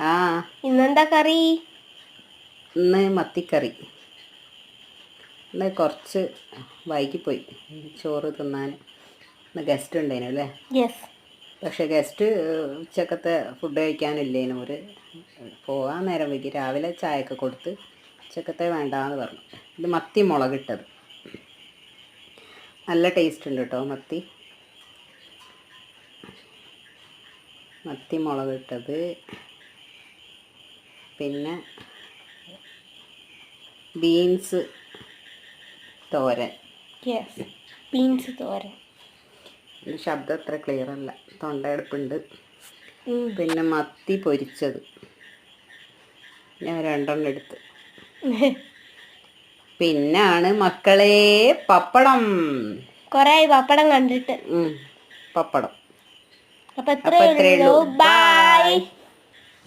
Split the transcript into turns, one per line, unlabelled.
ആ.
ഇന്നെന്താ കറി?
ഇന്ന് മത്തിക്കറി. ഇന്ന് കുറച്ച് പോയി ചോറ് തിന്നാൻ. ഇന്ന് ഗസ്റ്റ് ഉണ്ടായിരുന്നു അല്ലേ?
യെസ്
പക്ഷെ ഗസ്റ്റ് ഉച്ചക്കത്തെ ഫുഡ് കഴിക്കാനില്ലേനു. ഒരു പോകാൻ നേരം വൈകി. രാവിലെ ചായയൊക്കെ കൊടുത്ത് ഉച്ചക്കത്തെ വേണ്ടാന്ന് പറഞ്ഞു. ഇത് മത്തി മുളകിട്ടത്. നല്ല ടേസ്റ്റ് ഉണ്ട് കേട്ടോ മത്തി. മത്തി മുളകിട്ടത് പിന്നെ ബീൻസ് തോരൻ.
യെസ് ബീൻസ് തോരൻ.
ശബ്ദം അത്ര ക്ലിയർ അല്ല. തൊണ്ടയെടുപ്പുണ്ട്. പിന്നെ മത്തി പൊരിച്ചത്. ഞാൻ രണ്ടെണ്ണം എടുത്ത്. പിന്നാണ് മക്കളെ പപ്പടം.
കൊറേ പപ്പടം കണ്ടിട്ട്.
പപ്പടം.
അപ്പൊ
ഇത്രയേ
ഉള്ളൂ. ബൈ.